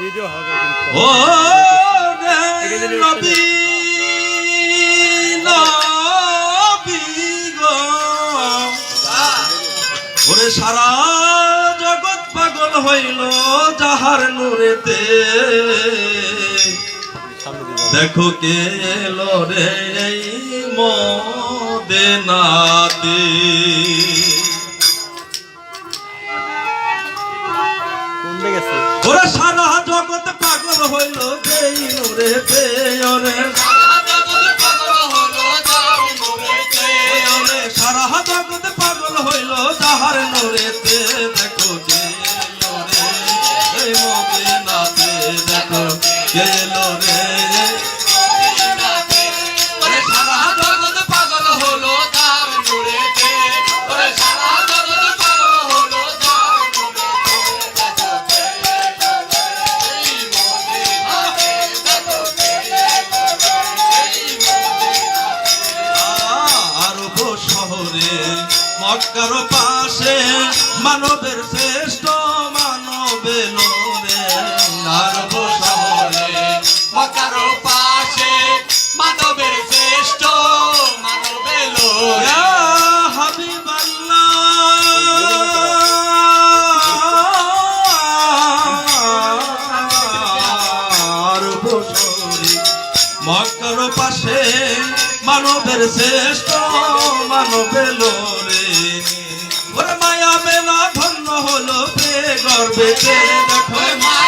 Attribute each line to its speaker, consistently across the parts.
Speaker 1: Video হবে
Speaker 2: ওরে সারা জগৎ পাগল হইল যাহার নূরেতে। দেখো কে এলো রে মদেনাতে। হইল যেই নূরে পেয়রে। সারা জগৎ পাগল হইল যাহার নূরেতে, দেখো মদিনাতে, দেখো কে রে মক্কার পাশে মানবের শ্রেষ্ঠ মানবে রে আরব শহরে
Speaker 3: মকার
Speaker 2: মক্কার পাশে মানবের শ্রেষ্ঠ মানবের ওরে মায়া বেলা ধন্য হলো গর্বে দেখো
Speaker 3: মায়া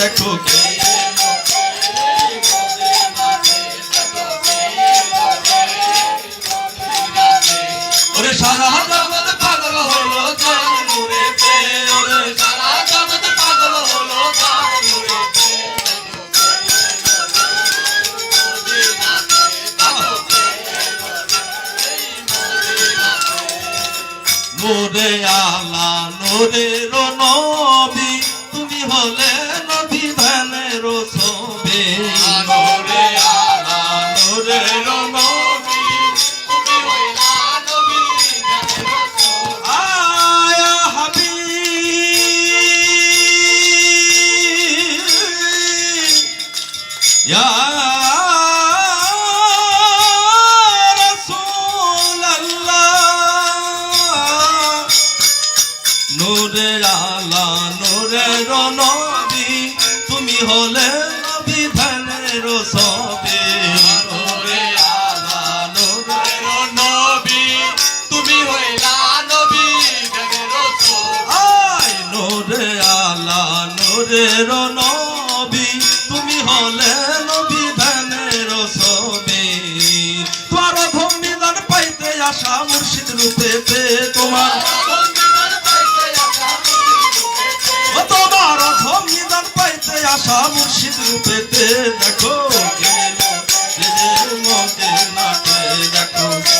Speaker 2: দেখো কে ওরে সারা জগৎ পাগল হলো তার নূরে আলা নূরের নবী তুমি হলে নবী ধানের ছবি। নূরে আলা নূরে নবী তুমি হলে নবী ধানের সবে নূরে আলা
Speaker 3: নবী তুমি হইলা নবী জানের রাসূল
Speaker 2: আয় নূরে আলা নবী তুমি হলে নবী ধানের সবে তোমার ভূমিদান পাইতে আসা মুর্শিদ রূপে তোমার
Speaker 3: পাইতে আসা
Speaker 2: মুর্শিদ রূপে দেখো। গেলো রে দেখো।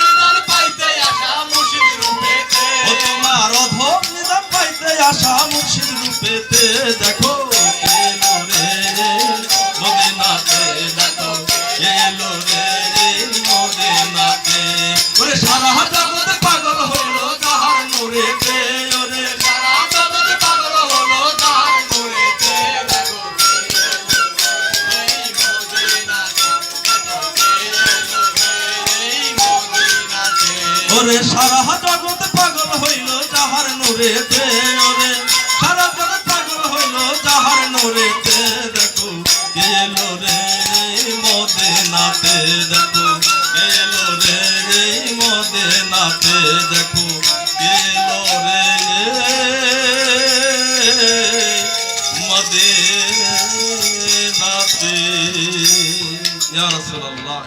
Speaker 2: আসা মুর্শিদ রূপেতে দেখো। ওরে, সারা জগৎ পাগল হইল যাহার নূরেতে, ওরে। সারা জগৎ পাগল হইল যাহার নূরেতে, দেখো এলো রে মদিনাতে, দেখো এলো রে মদিনাতে, দেখো এলো রে মদিনাতে। ইয়া রাসূলুল্লাহ।